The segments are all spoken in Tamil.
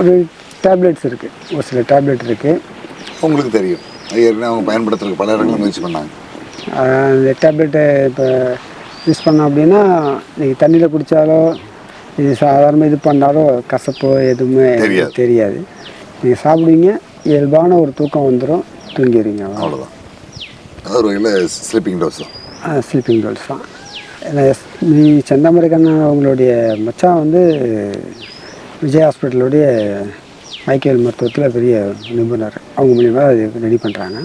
ஒரு டேப்லெட்ஸ் இருக்குது ஒரு சில டேப்லெட் இருக்குது உங்களுக்கு தெரியும். ஏற்கனவே அவங்க பயன்படுத்துறதுக்கு பல இடங்களும் முயற்சி பண்ணாங்க. அந்த டேப்லெட்டை இப்போ யூஸ் பண்ணோம் அப்படின்னா நீங்கள் தண்ணியில் குடித்தாலோ இது சாதாரண இது பண்ணாலோ கசப்போ எதுவுமே தெரியாது. நீங்கள் சாப்பிடுவீங்க இயல்பான ஒரு தூக்கம் வந்துடும் தூங்கிடுவீங்க. அவ்வளோ அவ்வளோதான் அது வகையில் ஸ்லீப்பிங் டோஸ் தான். ஸ்லீப்பிங் டோல்ஸ் தான். ஏன்னா எஸ் நீ செந்தாமரைக்கண்ணா அவங்களுடைய மச்சான் வந்து விஜய் ஹாஸ்பிட்டலுடைய மைக்கேல் மருத்துவத்தில் பெரிய நிபுணர். அவங்க மூலியமாக அது ரெடி பண்ணுறாங்க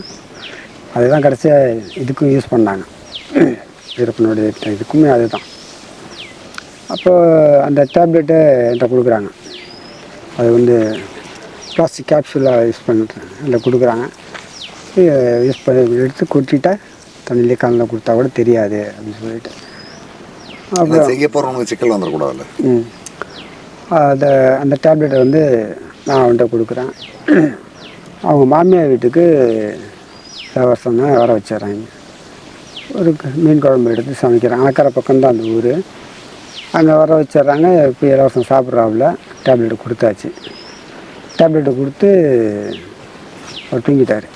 அதுதான் கடைசியாக இதுக்கும் யூஸ் பண்ணாங்க. வீரப்பனுடைய இதுக்குமே அதுதான். அப்போ அந்த டேப்லெட்டை என்கிட்ட கொடுக்குறாங்க. அது வந்து பிளாஸ்டிக் கேப்சூலாக யூஸ் பண்ணிட்டு அதில் கொடுக்குறாங்க. யூஸ் பண்ணி எடுத்து குடிச்சிட்டா தண்ணியிலே கலந்து கொடுத்தா கூட தெரியாது அப்படின்னு சொல்லிட்டு. அதை செய்ய போகிறவங்களுக்கு சிக்கல் வந்துடக்கூடாதுல்ல. ம். அதை அந்த டேப்லெட்டை வந்து நான் அவன்கிட்ட கொடுக்குறேன். அவங்க மாமியார் வீட்டுக்கு சவரசம்னா வர வச்சிடுறாங்க. ஒரு மீன் குழம்பு எடுத்து சமைக்கிறாங்க அக்கறை பக்கம்தான் அந்த ஊர். அங்கே வர வச்சிடுறாங்க. இப்போ இலவசம் சாப்பிட்றாப்புல டேப்லெட்டு கொடுத்தாச்சு. டேப்லெட்டை கொடுத்து அவர் தூங்கிட்டார்.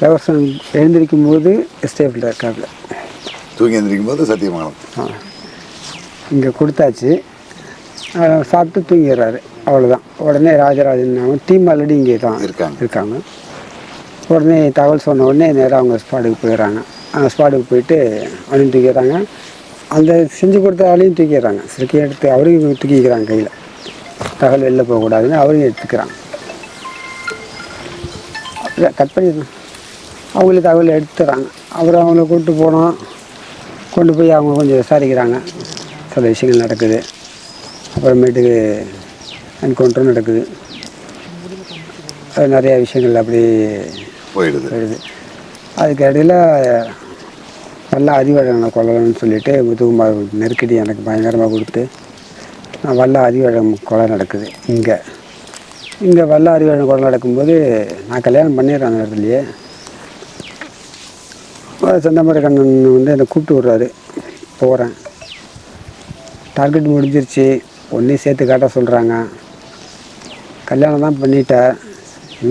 இலவசம் எழுந்திருக்கும் போது எஸ்டேஃபில் இருக்காப்புல. தூங்கி எந்திரிக்கும் போது சத்தியமங்கலம் இங்கே கொடுத்தாச்சு. சாப்பிட்டு தூங்கிடுறாரு அவ்வளோதான் உடனே ராஜராஜன் டீம் ஆல்ரெடி இங்கே தான் இருக்காங்க. இருக்காங்க. உடனே தகவல் சொன்ன உடனே நேராக அவங்க ஸ்பாட்டுக்கு போயிடுறாங்க. அந்த ஸ்பாட்டுக்கு போயிட்டு அவனையும் தூக்கிடுறாங்க. அந்த செஞ்சு கொடுத்த ஆளையும் தூக்கிடுறாங்க. சிறுக்கி எடுத்து அவரையும் தூக்கிக்கிறாங்க கையில். தகவல் வெளில போகக்கூடாதுன்னு அவரையும் எடுத்துக்கிறாங்க. இல்லை கட் பண்ணிடுறேன் அவங்களே தகவல் எடுத்துறாங்க அப்புறம் அவங்கள கூப்பிட்டு போனோம் கொண்டு போய் அவங்க கொஞ்சம் விசாரிக்கிறாங்க. சில விஷயங்கள் நடக்குது. அப்புறமேட்டுக்கு என்கவுண்டரும் நடக்குது. அது நிறைய விஷயங்கள் அப்படி போயிடுது. வருது அதுக்கு இடையில நல்ல அதிவழகனை கொல்லணும்னு சொல்லிட்டு முதுகுமார் நெருக்கடி எனக்கு பயங்கரமாக கொடுத்து நான் வல்ல அதிவழகம் கொலை நடக்குது இங்கே. இங்கே வல்ல அறிவழகம் கொலை நடக்கும்போது நான் கல்யாணம் பண்ணிடுறேன் அந்த இடத்துலையே. செந்தமர கண்ணன் வந்து என்னை கூப்பிட்டு விட்றாரு. போகிறேன் டார்கெட் முடிஞ்சிருச்சு. ஒன்றையும் சேர்த்து காட்ட சொல்கிறாங்க கல்யாணம் தான் பண்ணிட்டேன்.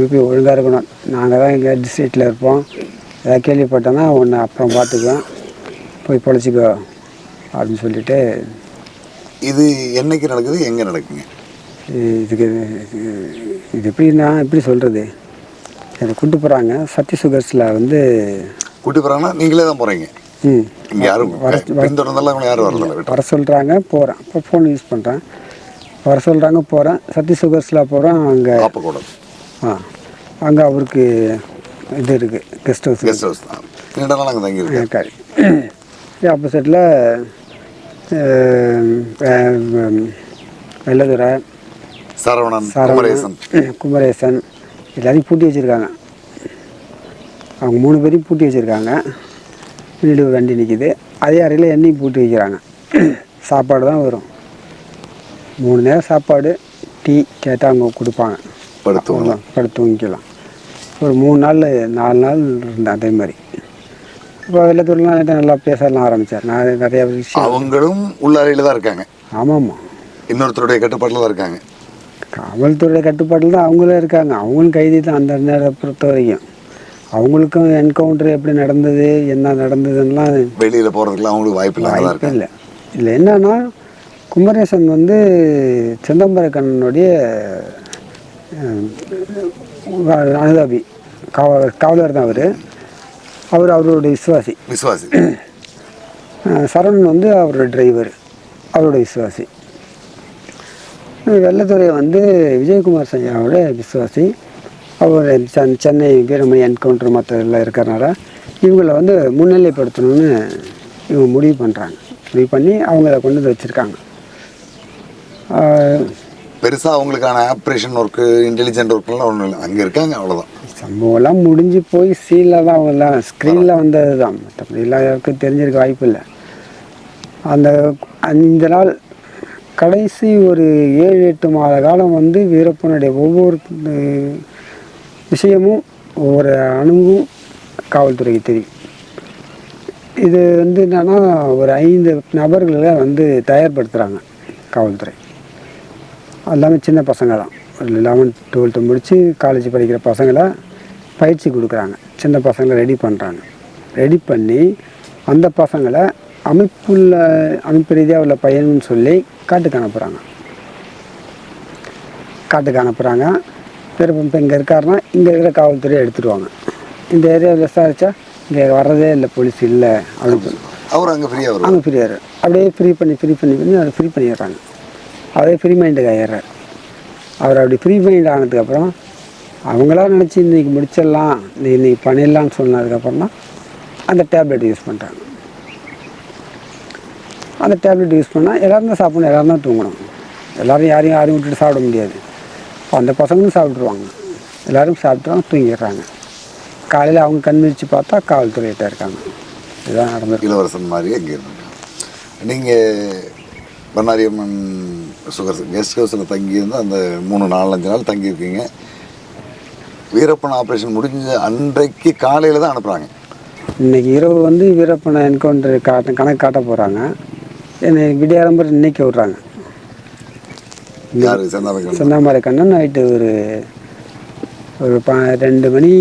போய் ஒழுங்காக இருக்கணும். நாங்கள் தான் இங்கே டிஸ்ட்ரிக்டில் இருப்போம். ஏதாவது கேள்விப்பட்டோன்னா ஒன்று அப்புறம் பார்த்துக்குவேன். போய் பொழைச்சிக்கோ அப்படின்னு சொல்லிட்டு இது என்னைக்கு நடக்குது? எங்கே நடக்குங்க? இதுக்கு இது- எப்படி நான் எப்படி சொல்கிறது என்னை கூப்பிட்டு போகிறாங்க சத்ய சுகர்ஸில் வந்து கூட்டி போகிறாங்கன்னா நீங்களே தான் போகிறீங்க யாரும் பின்தொடர்ந்தெல்லாம் யாரும் விட்டு வர சொல்கிறாங்க போகிறேன் இப்போ ஃபோன் யூஸ் பண்ணுறேன் வர சொல்கிறாங்க போகிறேன் சத்ய சுகர்ஸில் போகிறோம் அங்கே பார்ப்பக்கூடாது ஆ அங்கே அவருக்கு இது இருக்குது கெஸ்ட் ஹவுஸ் கெஸ்ட் ஹவுஸ் தான். இருக்காரு. ஆப்போசிட்டில் வெள்ளதுரை சரவணன், குமரேசன். குமரேசன். எல்லாரையும் பூட்டி வச்சுருக்காங்க. அவங்க மூணு பேரையும் பூட்டி வச்சுருக்காங்க. பின்னாடி ஒரு வண்டி நிற்கிது அதே அறையில் என்னையும் பூட்டி வைக்கிறாங்க. சாப்பாடு தான் வரும். மூணு நேரம் சாப்பாடு டீ கேட்டால் அவங்க கொடுப்பாங்க. அவ்வளோதான் படுத்து தூங்கிக்கலாம். ஒரு மூணு நாள் நாலு நாள் இருந்தேன் அதே மாதிரி. இப்போ என்கிட்ட நல்லா பேசலாம் ஆரம்பித்தார் நான் நிறைய விஷயம் அவங்களும் உள்ளறையில் தான் இருக்காங்க. ஆமாம்மா. இன்னொருத்தருடைய கட்டுப்பாட்டில் தான் இருக்காங்க. காவல்துறை கட்டுப்பாட்டில் தான் அவங்களும் இருக்காங்க. அவங்களும் கைதி தான் அந்த நேரம் பொறுத்த வரைக்கும். அவங்களுக்கும் என்கவுண்டர் எப்படி நடந்தது என்ன நடந்ததுன்னெலாம் வெளியில் போகிறதுக்குலாம் அவங்களுக்கு வாய்ப்பு தான் வாய்ப்பே இல்லை. இல்லை என்னன்னா குமரேசன் வந்து செந்தம்பரக்கண்ணனுடைய அஹ், அனுதாபி காவலர் காவலர் தான் அவர். அவர் அவருடைய விசுவாசி. விசுவாசி. சரவணன் வந்து அவரோட டிரைவர் அவரோட விசுவாசி. வெள்ளத்துறை வந்து விஜயகுமார் சையாவோட விசுவாசி. அவர் சென் சென்னை வீரமணி என்கவுண்டர் மற்ற இருக்கிறனால இவங்களை வந்து முன்னிலைப்படுத்தணும்னு இவங்க முடிவு பண்ணுறாங்க முடிவு பண்ணி அவங்கள கொண்டு வந்து வச்சுருக்காங்க. பெருசாக அவங்களுக்கான ஆப்ரேஷன் ஒர்க்கு இன்டெலிஜென்ட் ஒர்க்லாம் ஒன்றும் இல்லை. அங்கே இருக்காங்க அவ்வளோதான் சம்பவம்லாம் முடிஞ்சு போய் சீனில் தான் அவங்கெல்லாம் ஸ்க்ரீனில் வந்தது தான் மற்றபடி எல்லாருக்கும் தெரிஞ்சிருக்க வாய்ப்பு இல்லை. அந்த இந்த நாள் கடைசி ஒரு ஏழு எட்டு மாத காலம் வந்து வீரப்பனுடைய ஒவ்வொரு விஷயமும் ஒவ்வொரு அணுவும் காவல்துறைக்கு தெரியும். இது வந்து என்னன்னா ஒரு ஐந்து நபர்களை வந்து தயார்படுத்துகிறாங்க காவல்துறை. எல்லாமே சின்ன பசங்க தான் ஒரு லெவன்த் டுவெல்த்து முடித்து காலேஜ் படிக்கிற பசங்களை பயிற்சி கொடுக்குறாங்க. சின்ன பசங்களை ரெடி பண்ணுறாங்க ரெடி பண்ணி அந்த பசங்களை அமைப்புள்ள அமைப்பு ரீதியாக உள்ள பையன்னு சொல்லி காட்டுக்கு அனுப்புகிறாங்க காட்டுக்கு அனுப்புகிறாங்க திரும்ப இப்போ இங்கே இருக்காருன்னா இங்கே இருக்கிற காவல்துறையை எடுத்துடுவாங்க இந்த ஏரியாவில் விசாரித்தா இங்கே வர்றதே இல்லை போலீஸ் இல்லை அப்படின்னு சொல்லி. அவர் அங்கே ஃப்ரீயாக வருவார்? அங்கே ஃப்ரீயாரு அப்படியே ஃப்ரீ பண்ணி ஃப்ரீ பண்ணி பண்ணி அதை ஃப்ரீ பண்ணிடுறாங்க. அதே ஃப்ரீ மைண்டுக்கு ஆயிடுறாரு. அவர் அப்படி ஃப்ரீ மைண்ட் ஆனதுக்கப்புறம் அவங்களா நினச்சி இன்றைக்கி முடிச்சிடலாம் இன்னைக்கு பண்ணிடலாம்னு சொன்னதுக்கப்புறம் தான் அந்த டேப்லெட் யூஸ் பண்ணுறாங்க அந்த டேப்லெட் யூஸ் பண்ணால் எல்லோரும் தான் சாப்பிடணும் எல்லோரும் தான் தூங்கணும். எல்லோரும் யாரையும் யாரையும் விட்டுட்டு சாப்பிட முடியாது. அந்த பசங்களும் சாப்பிட்ருவாங்க எல்லோரும் சாப்பிட்றாங்க தூங்கிடுறாங்க. காலையில் அவங்க கண் விழிச்சு பார்த்தா காவல்துறையிட்ட இருக்காங்க. இதுதான் நடந்திருக்கு. இளவரசன் மாதிரி அங்கே இருந்தாங்க? நீங்கள் பண்ணாரியம்மன் சுகர் கெஸ்ட் ஹவுஸில் தங்கியிருந்து அந்த மூணு நாலஞ்சு நாள் தங்கியிருக்கீங்க. வீரப்பன் ஆப்ரேஷன் முடிஞ்ச அன்றைக்கு காலையில் தான் அனுப்புகிறாங்க இன்னைக்கு இரவு வந்து வீரப்பனை என்கவுண்டர் காட்ட கணக்கு காட்ட போகிறாங்க என்னை விடியாரம்பர் இன்னைக்கு விட்றாங்க. யார்? செந்தாமரை செந்தாமரை கண்ணன் நைட்டு ஒரு ஒரு ப ரெண்டு மணி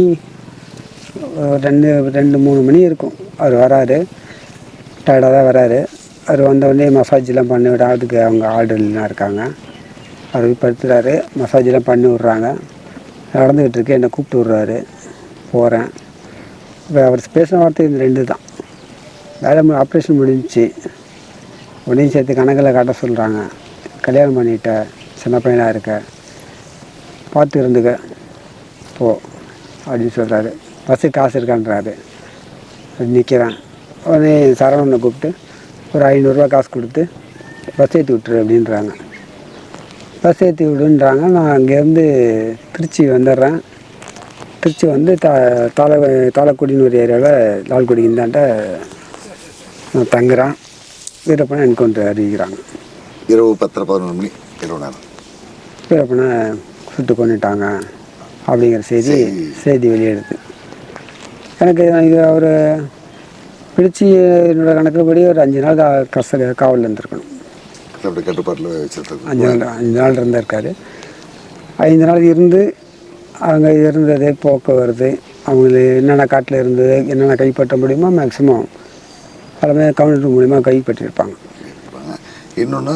ஒரு ரெண்டு ரெண்டு மூணு மணி இருக்கும். அவர் வராரு. டயர்டாக தான் வராரு. அவர் வந்த உடனே பண்ணி விட அதுக்கு அவங்க ஆர்டர்லாம் இருக்காங்க. அவர் போய் படுத்துறாரு மசாஜெலாம் பண்ணி விட்றாங்க. நடந்துக்கிட்டு இருக்கு. என்னை கூப்பிட்டு விட்றாரு. போகிறேன் இப்போ அவர் பேசின வார்த்தை இந்த ரெண்டு தான். வேலை ஆப்ரேஷன் முடிஞ்சிச்சு. உடனே சேர்த்து கணக்கில் காட்ட சொல்கிறாங்க கல்யாணம் பண்ணிட்ட சின்ன பையனாக இருக்க. பார்த்து இருந்துக்க. போ அப்படின்னு சொல்கிறாரு பஸ்ஸு காசு இருக்கான்றாரு. நிற்கிறேன் உடனே சரவணனை கூப்பிட்டு ஒரு ஐநூறுரூவா காசு கொடுத்து பஸ் ஏற்றி விட்டுரு அப்படின்றாங்க. பஸ் ஏற்றி விடுன்றாங்க. நான் அங்கேருந்து திருச்சி வந்துடுறேன். திருச்சி வந்து த தாள தாளக்குடின்னு ஒரு ஏரியாவில் லால்குடி இந்தாண்ட நான் தங்குறேன். வீரப்பனை கொண்டு அறிவிக்கிறாங்க. இரவு பத்தரை பதினொன்று மணி இரவு நேரம். வீரப்பனை சுட்டு கொண்டுட்டாங்க அப்படிங்கிற செய்தி செய்தி வெளியிடுது. எனக்கு இது அவர் பிடிச்சி என்னோட கணக்குப்படி ஒரு அஞ்சு நாள் கா கச காவலில் இருந்திருக்கணும். அப்படி கட்டுப்பாட்டில் அஞ்சு நாள் அஞ்சு நாள் இருந்திருக்காரு ஐந்து நாள் இருந்து அங்கே இருந்தது போக்குவரத்து அவங்களுக்கு என்னென்ன காட்டில் இருந்தது என்னென்ன கைப்பற்ற முடியுமோ மேக்ஸிமம் எல்லாமே கவுண்டர் மூலிமா கைப்பற்றியிருப்பாங்க இன்னொன்று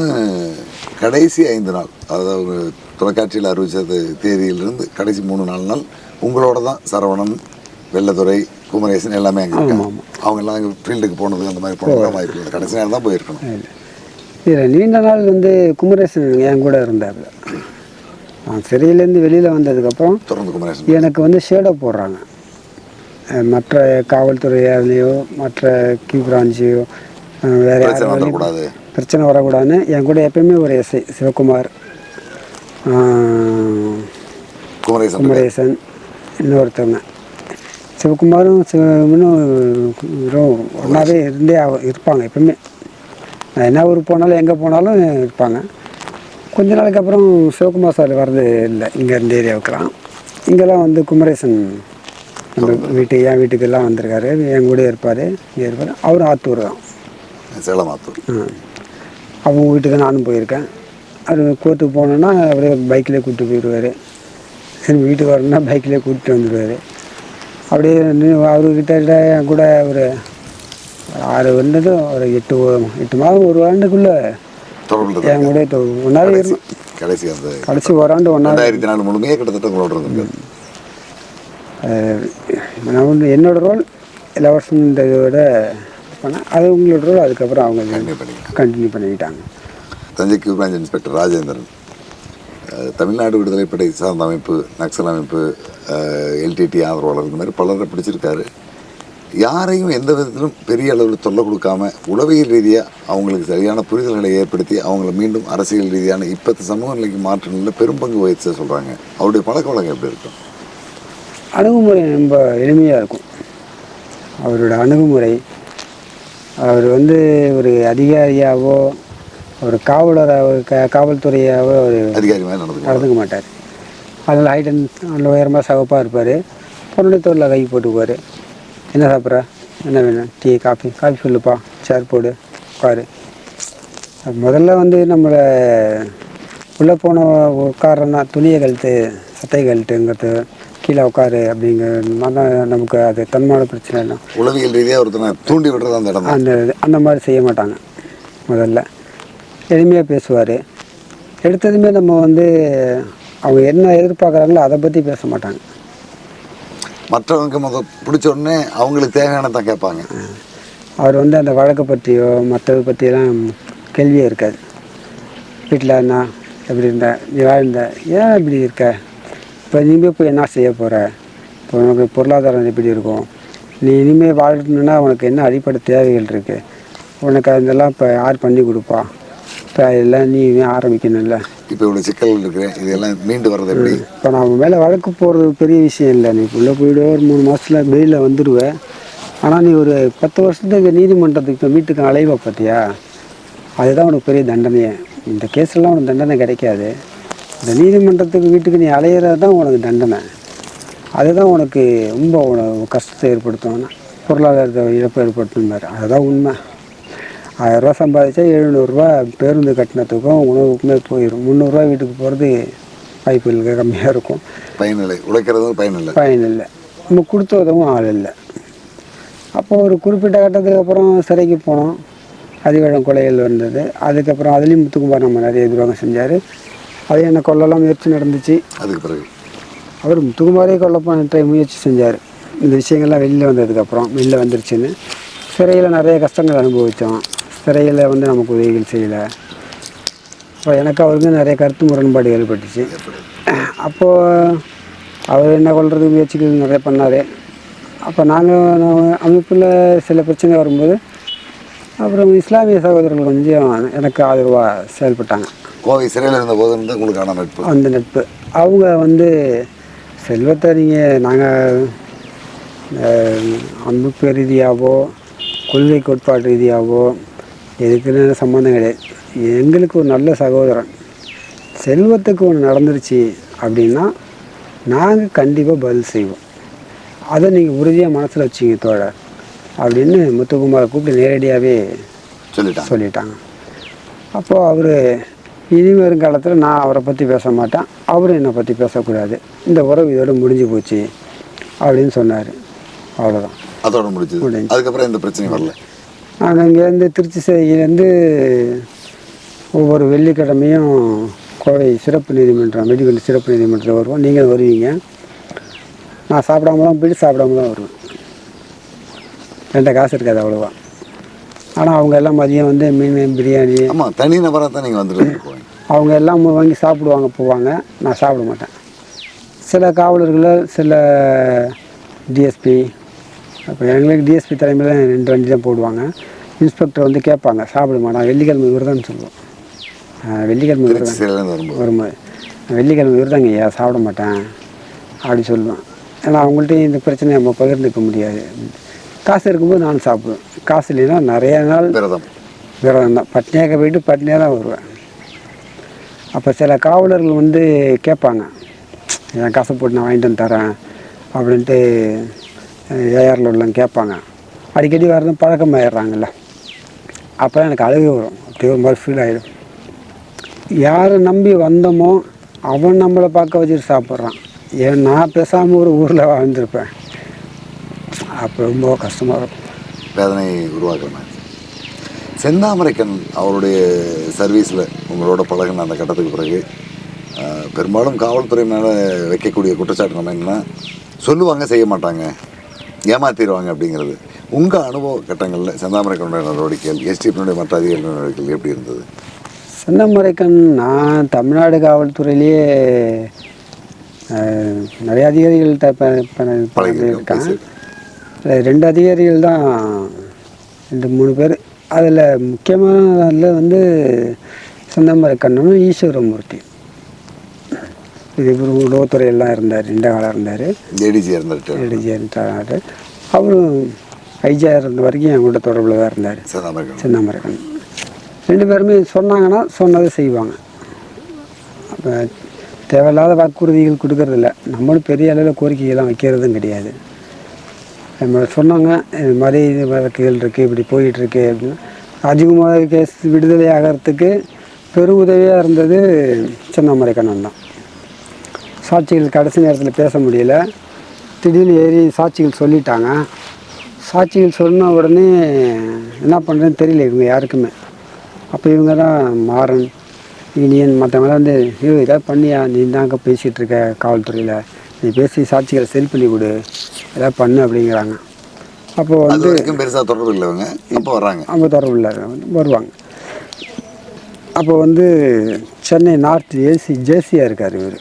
கடைசி ஐந்து நாள் அதாவது தொலைக்காட்சியில் அறிவிச்சது தேதியிலிருந்து கடைசி மூணு நாலு நாள் உங்களோட தான் சரவணன் வெள்ளத்துறை குமரேசன் எல்லாமே அங்கே இருக்காங்க. அவங்க எல்லாம் அங்கே ஃபீல்டுக்கு போனது அந்த மாதிரி போனது வாய்ப்பு இல்லை. கடைசி நேரம் தான் போயிருக்கணும். இதில் நீண்ட நாள் வந்து குமரேசன் என் கூட இருந்தார். நான் சிறையிலேருந்து வெளியில் வந்ததுக்கப்புறம் தொடர்ந்து குமரேசன். எனக்கு வந்து ஷேடோ போடுறாங்க. மற்ற காவல்துறையாலேயோ மற்ற கியூ பிரான்ச்சையோ வேற பிரச்சனை யாரும் வந்துடக்கூடாது. பிரச்சனை வரக்கூடாதுன்னு என் கூட எப்பயுமே ஒரு எஸ்ஐ சிவகுமார். குமரேசன். குமரேசன் இன்னொருத்தவங்க. சிவகுமாரும் சிவனும் ஒன்றாவே இருந்தே இருப்பாங்க எப்பவுமே நான் என்ன ஊருக்கு போனாலும் எங்கே போனாலும் இருப்பாங்க. கொஞ்ச நாளைக்கு அப்புறம் சிவகுமார் சார் வர்றது இல்லை. இங்கே இந்த ஏரியாவுக்குலாம் இங்கெல்லாம் வந்து குமரேசன் நம்ம வீட்டு என் வீட்டுக்கெல்லாம் வந்திருக்காரு. என் கூட இருப்பார். இங்கே இருப்பார். அவரும் ஆத்தூர் தான். சேலம் ஆத்தூர் ஆ. அவங்க வீட்டுக்கு நானும் போயிருக்கேன். அவர் கோர்ட்டுக்கு போனோன்னா அவரே பைக்கிலே கூப்பிட்டு போயிடுவார் சரி வீட்டுக்கு வரணும்னா பைக்கிலே கூப்பிட்டு வந்துடுவார் அப்படியே அவர்கிட்ட என் கூட ஒரு ஆறு வருடத்தும் ஒரு எட்டு எட்டு மாதம் ஒரு ஆண்டுக்குள்ளே என் கூட தொ- ஒன்றாவே கடைசி அந்த கடைசி ஓராண்டு ஒன்றா ரெண்டாயிரத்தி நாலு முழுமையே கிட்டத்தட்ட உங்களோட நான் வந்து என்னோட ரோல் இளவரசன்றதோட பண்ணேன் அது உங்களோட ரோல் அதுக்கப்புறம் அவங்க கண்டினியூ பண்ணிக்கிட்டாங்க. Thanjai Q branch inspector Rajendran. Tamil Nadu விடுதலை படை சார்ந்த அமைப்பு நக்சல் அமைப்பு எல்டிடி ஆதரவாளர் இந்த மாதிரி பலரை பிடிச்சிருக்காரு. யாரையும் எந்த விதத்திலும் பெரிய அளவில் தொல்லை கொடுக்காம உளவியல் ரீதியாக அவங்களுக்கு சரியான புரிதல்களை ஏற்படுத்தி அவங்கள மீண்டும் அரசியல் ரீதியான இப்போத்த சமூக நிலைக்கு மாற்றங்களில் பெரும்பங்கு வகிச்ச சொல்கிறாங்க அவருடைய பழக்க வழக்கம் எப்படி இருக்கும்? அணுகுமுறை ரொம்ப எளிமையாக இருக்கும். அவரோட அணுகுமுறை அவர் வந்து ஒரு அதிகாரியாவோ ஒரு காவலராகவோ க காவல்துறையாவோ அவர் அதிகாரி நடந்துக்க மாட்டார். அதில் ஹைட் அண்ட் நல்ல உயரமாக சகப்பாக இருப்பார். பொருளை தோளில் கை போட்டுக்குவார். என்ன சாப்பிட்ற? என்ன வேணும்? Tea coffee. காஃபி சொல்லுப்பா. சேர் போடு. உட்காரு. முதல்ல வந்து நம்மளை உள்ளே போன உட்காரன்னா துணியை கழுத்து சட்டை கழுத்துங்கிறது கீழே உட்காரு அப்படிங்கிற மாதிரி தான் நமக்கு அது தன்மான பிரச்சனை இல்லை. உளவியல் ரீதியாக ஒருத்தனை தூண்டி விடுறது அந்த இடம் அந்த அந்த மாதிரி செய்ய மாட்டாங்க முதல்ல. எளிமையாக பேசுவார். எடுத்ததுமே நம்ம வந்து அவங்க என்ன எதிர்பார்க்குறாங்களோ அதை பற்றி பேச மாட்டாங்க. மற்றவங்க முத பிடிச்ச உடனே அவங்களுக்கு தேவையானதான் கேட்பாங்க. அவர் வந்து அந்த வழக்கை பற்றியோ மற்றதை பற்றியெல்லாம் கேள்வியே இருக்காது. வீட்டில் என்ன எப்படி இருந்த நீ வாழ்ந்த ஏன் இப்படி இருக்க? இப்போ இனிமேல் போய் என்ன செய்ய போகிற இப்போ உனக்கு பொருளாதாரம் எப்படி இருக்கும்? நீ இனிமேல் வாழணுன்னா உனக்கு என்ன அடிப்படை தேவைகள் இருக்குது உனக்கு அதெல்லாம் இப்போ யார் பண்ணி கொடுப்பா? இப்போ எல்லாம் நீ ஆரம்பிக்கணும்ல. இப்போ இவ்வளோ சிக்கல் இருக்கு. இதெல்லாம் மீண்டு வர்றது எப்படி? இப்போ நான் மேலே வழக்கு போகிறது பெரிய விஷயம் இல்லை. நீ உள்ளே போயிடுவே ஒரு மூணு மாதத்தில் வெளியில் வந்துடுவேன் ஆனால் நீ ஒரு பத்து வருஷத்துக்கு நீதிமன்றத்துக்கு இப்போ வீட்டுக்கு அலைவ பார்த்தியா? அதுதான் உனக்கு பெரிய தண்டனையே. இந்த கேஸ்லாம் உனக்கு தண்டனை கிடைக்காது. இந்த நீதிமன்றத்துக்கு வீட்டுக்கு நீ அலையிறது தான் உனக்கு தண்டனை. அதுதான் உனக்கு ரொம்ப உனக்கு கஷ்டத்தை ஏற்படுத்தும் பொருளாதாரத்தை இழப்பு ஏற்படுத்தும் பாரு. அதுதான் உண்மை. ஆயிரரூவா சம்பாதிச்சா எழுநூறுரூவா பேருந்து கட்டணத்துக்கும் உணவுக்குமே போயிடும் முந்நூறுரூவா வீட்டுக்கு போகிறது வாய்ப்புகள் கம்மியாக இருக்கும். பயனில்லை உழைக்கிறதும் பயனில்லை பயன் இல்லை. நம்ம கொடுத்து உதவும் ஆள் இல்லை. அப்போ ஒரு குறிப்பிட்ட கட்டத்துக்கு அப்புறம் சிறைக்கு போனோம். அதிவேழம் கொலைகள் வந்தது. அதுக்கப்புறம் அதுலேயும் முத்துக்குமார் நம்ம நிறைய துரோகம் செஞ்சார். அது என்ன கொல்லலாம் முயற்சி நடந்துச்சு. அதுக்கு பிறகு. அவர் முத்துக்குமாரே கொல்ல பண்ண முயற்சி செஞ்சார். இந்த விஷயங்கள்லாம் வெளியில் வந்ததுக்கப்புறம் வெளியில் வந்துருச்சுன்னு. சிறையில் நிறைய கஷ்டங்கள் அனுபவித்தோம். சிறையில் வந்து நமக்கு உதவிகள் செய்யலை. இப்போ எனக்கு அவருக்கு நிறைய கருத்து முரண்பாடு ஏற்பட்டுச்சு. அப்போது அவர் என்ன கொள்றதுக்கு முயற்சிகள் நிறைய பண்ணார். அப்போ நாங்கள் அமைப்பில் சில பிரச்சனை வரும்போது அப்புறம் இஸ்லாமிய சகோதரர்கள் கொஞ்சம் எனக்கு ஆதரவாக செயல்பட்டாங்க. கோவை சிறையில் இருந்த போது இருந்து உங்களுக்கான நட்பு. அந்த நட்பு. அவங்க வந்து செல்வத்தை நீங்கள் நாங்கள் அமைப்பு ரீதியாகவோ கொள்கை கோட்பாடு ரீதியாகவோ எதுக்குன்னு சம்மந்தம் கிடையாது. எங்களுக்கு ஒரு நல்ல சகோதரன். செல்வத்துக்கு ஒன்று நடந்துருச்சு அப்படின்னா நாங்கள் கண்டிப்பாக பதில் செய்வோம். அதை நீங்கள் உறுதியாக மனசில் வச்சிங்க தோழர் அப்படின்னு முத்துக்குமாரை கூப்பிட்டு நேரடியாகவே சொல்லிட்டாங்க. சொல்லிட்டாங்க. அப்போது அவர் இனி வரும் காலத்தில் நான் அவரை பற்றி பேச மாட்டேன். அவரும் என்னை பற்றி பேசக்கூடாது. இந்த உறவு இதோட முடிஞ்சு போச்சு அப்படின்னு சொன்னார். அவ்வளோதான் அதோட முடிஞ்சுது. அதுக்கப்புறம் எந்த பிரச்சனையும் வரல. நாங்கள் இங்கேருந்து திருச்சி சிறையிலேருந்து ஒவ்வொரு வெள்ளிக்கிழமையும் கோவை சிறப்பு நீதிமன்றம் மெடிக்கல் சிறப்பு நீதிமன்றத்தில் வருவோம். நீங்கள் வருவீங்க. நான் சாப்பிடாம தான் போயிட்டு சாப்பிடாம தான் வருவேன். என்கிட்ட காசு இருக்காது அவ்வளோவா ஆனால் அவங்க எல்லாம் மதியம் வந்து மீன் பிரியாணி. ஆமாம் தனி நபராக தான் நீங்கள் வந்துட்டு அவங்க எல்லாம் வாங்கி சாப்பிடுவாங்க போவாங்க. நான் சாப்பிட மாட்டேன். சில காவலர்கள் சில டிஎஸ்பி அப்போ எங்களுக்கு டிஎஸ்பி தலைமையில் ரெண்டு வண்டி தான் போடுவாங்க. இன்ஸ்பெக்டர் வந்து கேட்பாங்க சாப்பிடுமா நான் வெள்ளிக்கிழமை விரதம்னு சொல்லுவோம். ஆஹ் வெள்ளிக்கிழமை விரதம். சிறையிலேருந்து வரும்போது. வெள்ளிக்கிழமை விரதங்க ஐயா சாப்பிட மாட்டேன். அப்படி சொல்லுவேன். ஏன்னா அவங்கள்ட்டையும் இந்த பிரச்சனையை நம்ம பகிர்ந்துக்க முடியாது. காசு இருக்கும்போது நான் சாப்பிடுவேன். காசு இல்லைன்னா நிறைய நாள் விரதம். விரதம் தான். பட்னியாக போயிட்டு பட்னியாக தான் வருவேன். அப்போ சில காவலர்கள் வந்து கேட்பாங்க என் காசை போட்டு நான் வாங்கிட்டு வந்து தரேன் அப்படின்ட்டு ஏஆரில் உள்ளவங்க கேட்பாங்க. அடிக்கடி வரதும் பழக்கமாயிடுறாங்கல்ல. அப்போ எனக்கு அழுகை வரும். அப்படியே ஒரு மாதிரி ஃபீல் ஆகிடும் யாரை நம்பி வந்தோமோ அவன் நம்மளை பார்க்க வச்சுட்டு சாப்பிட்றான். ஏன் நான் பேசாமல் ஒரு ஊரில் வாழ்ந்துருப்பேன். அப்போ ரொம்ப கஷ்டமாக இருக்கும். வேதனை உருவாக்குறேன் செந்தாமரைக்கன் அவருடைய சர்வீஸில் உங்களோட பழகின அந்த கட்டத்துக்கு பிறகு பெரும்பாலும் காவல்துறை மேலே வைக்கக்கூடிய குற்றச்சாட்டு நம்ம என்னன்னா சொல்லுவாங்க செய்ய மாட்டாங்க. ஏமாத்திடுவாங்க அப்படிங்கிறது. உங்கள் அனுபவ கட்டங்களில் செந்தாமரைக்கனுடைய நடவடிக்கைகள் எஸ்டிபினுடைய மற்ற அதிகாரிகளுடைய நடவடிக்கைகள் எப்படி இருந்தது? சென்னமரைக்கன் நான் தமிழ்நாடு காவல்துறையிலேயே நிறைய அதிகாரிகள். அதுல ரெண்டு அதிகாரிகள் தான் ரெண்டு மூணு பேர். அதில் முக்கியமான வந்து செந்தமரைக்கண்ணனும் ஈஸ்வரமூர்த்தி. இது இவர் உளவுத்துறையெல்லாம் இருந்தார் நீண்ட காலம் இருந்தார். ஏடிஜி இருந்துட்டு டிஜிட்டார் அவரும் ஐஜியா இருந்த வரைக்கும் என் கூட தொடர்பில் தான் இருந்தார். சின்னமரக்கன் ரெண்டு பேருமே சொன்னாங்கன்னா சொன்னதை செய்வாங்க. அப்போ தேவையில்லாத வாக்குறுதிகள் கொடுக்கறதில்ல. நம்மளும் பெரிய அளவில் கோரிக்கைகள்லாம் வைக்கிறதும் கிடையாது. நம்ம சொன்னாங்க இது மாதிரி இது வழக்குகள் இருக்குது இப்படி போயிட்டுருக்கு அப்படின்னு. ராஜகுமார் கேஸ் விடுதலை ஆகிறதுக்கு பெரும் உதவியாக இருந்தது சின்னமரை கண்ணன் தான். சாட்சிகள் கடைசி நேரத்தில் பேச முடியல. திடீர்னு ஏறி சாட்சிகள் சொல்லிட்டாங்க. சாட்சிகள் சொன்ன உடனே என்ன பண்ணுறேன்னு தெரியல இவங்க யாருக்குமே. அப்போ இவங்க தான் மாறன் இனியன் மற்றவங்களாம் வந்து ஐயோ ஏதாவது பண்ணியா? நீ தாங்க பேசிகிட்டு இருக்க காவல்துறையில். நீ பேசி சாட்சிகளை சரி பண்ணி கொடு. ஏதாவது பண்ணு அப்படிங்கிறாங்க. அப்போது வந்து வரைக்கும் பெருசா தொடர்பு இல்லை அப்போ வர்றாங்க. அவங்க தொடர்பில் வருவாங்க. அப்போ வந்து சென்னை நார்த் ஏசி ஜேசியாக இருக்கார் இவர்.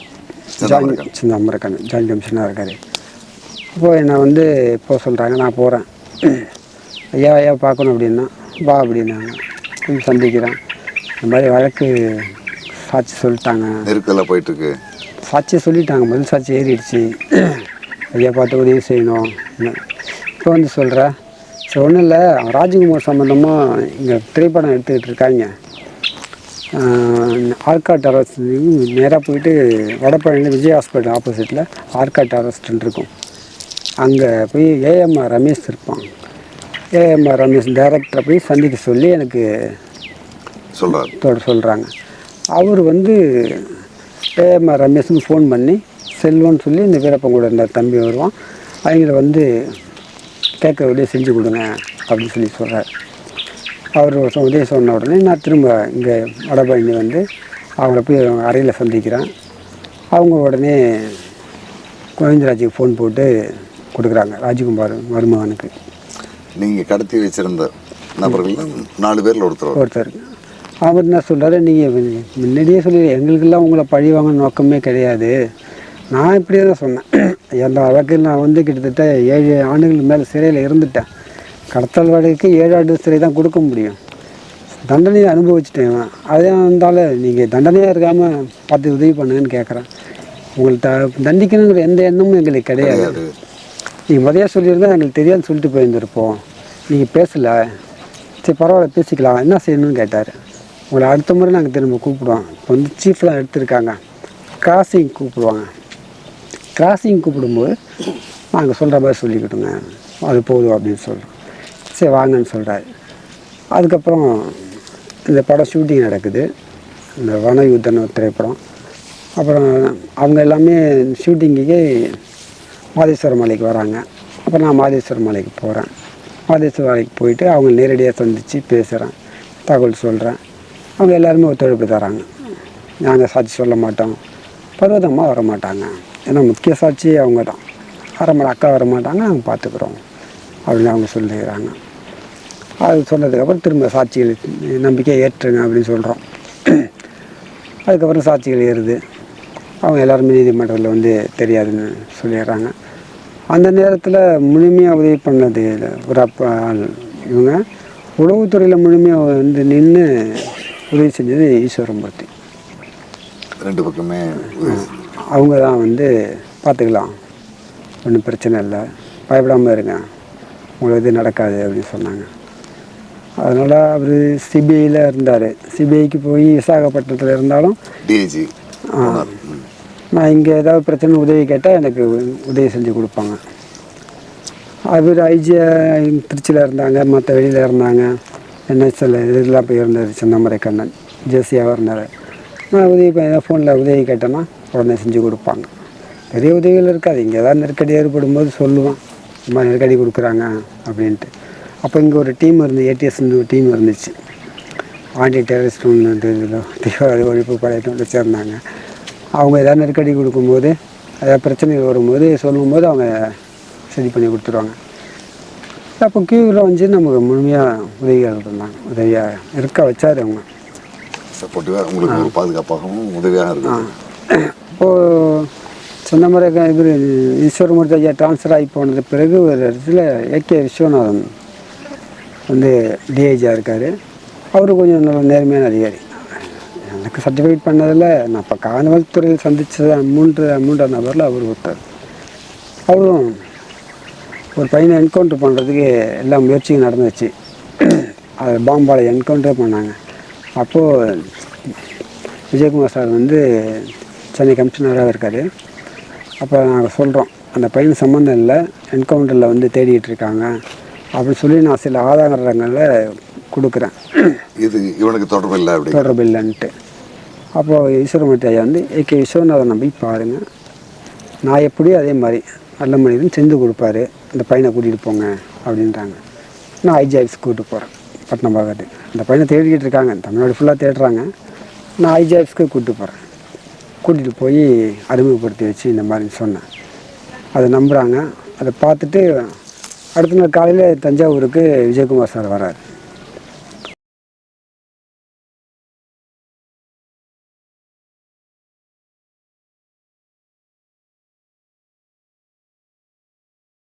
சிதம்பரக்கன். சின்ன அமரக்கன் ஜாயின்ட் கமிஷனாக இருக்கார். இப்போ என்னை வந்து இப்போ சொல்கிறாங்க நான் போகிறேன் ஐயா ஐயா பார்க்கணும் அப்படின்னா வா அப்படின்னாங்க. சந்திக்கிறேன். இந்த மாதிரி வழக்கு சாட்சி சொல்லிட்டாங்க. நெருக்கெல்லாம் போயிட்டு இருக்கு. சாட்சியை சொல்லிட்டாங்க. முதல் சாட்சி ஏறிடுச்சு. ஐயா பார்த்து உதவி செய்யணும். இப்போ வந்து சொல்கிறேன் சரி ஒன்றும் இல்லை. ராஜகுமார் சம்மந்தமாக இங்கே திரைப்படம் எடுத்துக்கிட்டு இருக்காங்க. ஆர்காட் அரஸ்ட் நேராக போயிட்டு வடபழனியில் விஜய் ஹாஸ்பிட்டல் ஆப்போசிட்டில் ஆர்காட் அரஸ்ட்னு இருக்கும். அங்கே போய் ஏஎம்ஆர் ரமேஷ் இருப்பான். ஏஎம்ஆர் ரமேஷ் டைரக்டரை போய் சந்திக்க சொல்லி எனக்கு சொல்றாரு. தோட சொல்கிறாங்க அவர் வந்து ஏஎம்ஆர் ரமேஷ்னு ஃபோன் பண்ணி செல்வம்னு சொல்லி இந்த வீரப்பன் கூட இருந்த தம்பி வருவான். அவங்கள வந்து கேட்க உதவி செஞ்சு கொடுங்க அப்படின்னு சொல்லி சொல்கிறார் அவர் சொ- உதவி சொன்ன உடனே நான் திரும்ப இங்கே வடபழனி வந்து அவங்கள போய் அறையில் சந்திக்கிறேன். அவங்க உடனே கோவிந்தராஜுக்கு ஃபோன் போட்டு கொடுக்குறாங்க ராஜகுமார் மருமகனுக்கு. நீங்க கடத்தி வச்சிருந்த நபர்கள் நாலு பேர்ல ஒருத்தர். ஒருத்தர். அவர் என்ன சொல்கிறாரு நீங்கள் முன்னாடியே சொல்லி எங்களுக்கெல்லாம் உங்களை பழி வாங்க நோக்கமே கிடையாது. நான் இப்படியே தான் சொன்னேன். அந்த வழக்கில் நான் வந்து கிட்டத்தட்ட ஏழு ஆண்டுகள் மேலே சிறையில் இருந்துட்டேன். கடத்தல் வழக்கு ஏழு ஆண்டு சிறை தான் கொடுக்க முடியும். தண்டனையை அனுபவிச்சிட்டேன். அதே இருந்தாலும் நீங்கள் தண்டனையாக இருக்காமல் பார்த்து உதவி பண்ணுங்கன்னு கேட்குறேன் உங்களுக்கு த தண்டிக்கணுங்கிற எந்த எண்ணமும் எங்களுக்கு கிடையாது. நீங்கள் முதைய சொல்லியிருந்தா எங்களுக்கு தெரியாதுன்னு சொல்லிட்டு போயிருந்திருப்போம். நீங்கள் பேசலை. சரி பரவாயில்ல பேசிக்கலாம். என்ன செய்யணும்னு கேட்டார். உங்களை அடுத்த முறை நாங்கள் திரும்ப கூப்பிடுவோம். இப்போ வந்து சீஃப்லாம் எடுத்திருக்காங்க. கிராசிங் கூப்பிடுவாங்க. கிராசிங் கூப்பிடும்போது நாங்கள் சொல்கிற மாதிரி சொல்லிக்கிட்டோங்க அது போதும் அப்படின்னு சொல்கிறோம் சரி வாங்கன்னு சொல்கிறாரு அதுக்கப்புறம் இந்த படம் ஷூட்டிங் நடக்குது. இந்த வன யுத்தன திரைப்படம். அப்புறம் அவங்க எல்லாமே ஷூட்டிங்குக்கு மாதேஸ்வர மலைக்கு வராங்க. அப்புறம் நான் மாதேஸ்வர மலைக்கு போகிறேன் மாதேஸ்வர மலைக்கு போயிட்டு அவங்க நேரடியாக சந்தித்து பேசுகிறேன் தகவல் சொல்கிறேன் அவங்க எல்லாருமே ஒத்துழைப்பு தராங்க. நாங்கள் சாட்சி சொல்ல மாட்டோம். பர்வதமாக வர மாட்டாங்க ஏன்னா முக்கிய சாட்சி அவங்க தான் அரமலை அக்கா வர மாட்டாங்க நாங்கள் பார்த்துக்குறோம் அப்படின்னு அவங்க சொல்லிக்கிறாங்க அது சொன்னதுக்கப்புறம் திரும்ப சாட்சிகள் நம்பிக்கை ஏற்றுங்க அப்படின்னு சொல்கிறோம் அதுக்கப்புறம் சாட்சிகள் ஏறுது. அவங்க எல்லாருமே நீதிமன்றத்தில் வந்து தெரியாதுன்னு சொல்லிடுறாங்க. அந்த நேரத்தில் முழுமையாக உதவி பண்ணது ஒரு அப்பா இவங்க. உளவுத்துறையில் முழுமையாக வந்து நின்று உதவி செஞ்சது ஈஸ்வரமூர்த்தி ரெண்டு பக்கமே. அவங்க தான் வந்து பார்த்துக்கலாம். ஒன்றும் பிரச்சனை இல்லை. பயப்படாமல் இருங்க. உங்களுக்கு இது நடக்காது அப்படின்னு சொன்னாங்க. அதனால் அவர் சிபிஐயில் இருந்தார். சிபிஐக்கு போய் விசாகப்பட்டினத்தில் இருந்தாலும் டிஐஜி நான் இங்கே ஏதாவது பிரச்சனை உதவி கேட்டால் எனக்கு உதவி செஞ்சு கொடுப்பாங்க. அவர் ஐஜி திருச்சியில் இருந்தாங்க. மற்ற வெளியில் இருந்தாங்க. என்எஸ்எல் இதெல்லாம் போய் இருந்தார் சின்னமரை கண்ணன் ஜெர்சியாக இருந்தார் நான் உதவி பண்ண ஃபோனில் உதவி கேட்டேன்னா உடனே செஞ்சு கொடுப்பாங்க. பெரிய உதவிகள் இருக்காது. இங்கே ஏதாவது நெருக்கடி ஏற்படும் போது சொல்லுவான் இந்த மாதிரி நெருக்கடி கொடுக்குறாங்க அப்படின்ட்டு. அப்போ இங்கே ஒரு டீம் இருந்து ஏடிஎஸ்னு ஒரு டீம் இருந்துச்சு. ஆண்டி டெரரிஸ்ட் ஒன்று தீவிரவாத ஒழிப்பு படையிட்டு சேர்ந்தாங்க. அவங்க ஏதாவது நெருக்கடி கொடுக்கும்போது ஏதாவது பிரச்சனைகள் வரும்போது சொல்லும்போது அவங்க சரி பண்ணி கொடுத்துருவாங்க. அப்போ கியூவில் வந்து நமக்கு முழுமையாக உதவியாக இருந்தாங்க உதவியாக இருக்க வச்சார் அவங்க. சப்போர்ட்டிவாக உங்களுக்கு ஒரு பாதுகாப்பாகவும் உதவியாக இருக்குது. இப்போது சொன்னமுறை இவர் ஈஸ்வரமூர்த்தி ஐயா ட்ரான்ஸ்ஃபர் ஆகி போனது பிறகு ஒரு இடத்துல ஏகே விஸ்வநாதன் வந்து டிஐஜியாக இருக்கார். அவரு கொஞ்சம் நல்ல நேர்மையான அதிகாரி. எனக்கு சர்டிஃபிகேட் பண்ணதில் நான் இப்போ காவல்துறையில் சந்தித்த மூன்று மூன்றாம் நபரில் அவர் ஒருத்தர். அவரும் ஒரு பையனை என்கவுண்டர் பண்ணுறதுக்கு எல்லா முயற்சியும் நடந்துச்சு. அது பாம்பாலை என்கவுண்டர் பண்ணாங்க. அப்போது விஜயகுமார் சார் வந்து சென்னை கமிஷனராக இருக்கார். அப்போ நாங்கள் சொல்கிறோம் அந்த பையன் சம்மந்தம் இல்லை என்கவுண்டரில் வந்து தேடிட்டு இருக்காங்க. அப்படின்னு சொல்லி நான் சில ஆதாரங்களை கொடுக்குறேன். இது இவனுக்கு தொடர்பு இல்லை அப்படி தொடர்பு இல்லைன்ட்டு. அப்போது ஈஸ்வரமூர்த்தி ஐயா வந்து ஏகே விஸ்வநாதன் நம்பி பாருங்கள் நான் எப்படியோ அதே மாதிரி நல்ல மனிதன் செஞ்சு கொடுப்பாரு. அந்த பையனை கூட்டிகிட்டு போங்க அப்படின்றாங்க. நான் ஐஜிஆஃபிஸ் கூப்பிட்டு போகிறேன் பட்டணம் பார்க்கறது அந்த பையனை தேடிக்கிட்டு இருக்காங்க. தமிழ்நாடு ஃபுல்லாக தேடுறாங்க. நான் ஐஜிஆஃபிஸ்க்கு கூப்பிட்டு போகிறேன் கூட்டிகிட்டு போய் அறிமுகப்படுத்தி வச்சு இந்த மாதிரி சொன்னேன். அதை நம்புகிறாங்க அதை பார்த்துட்டு அடுத்த நாள் காலையில் தஞ்சாவூருக்கு விஜயகுமார் சார் வராரு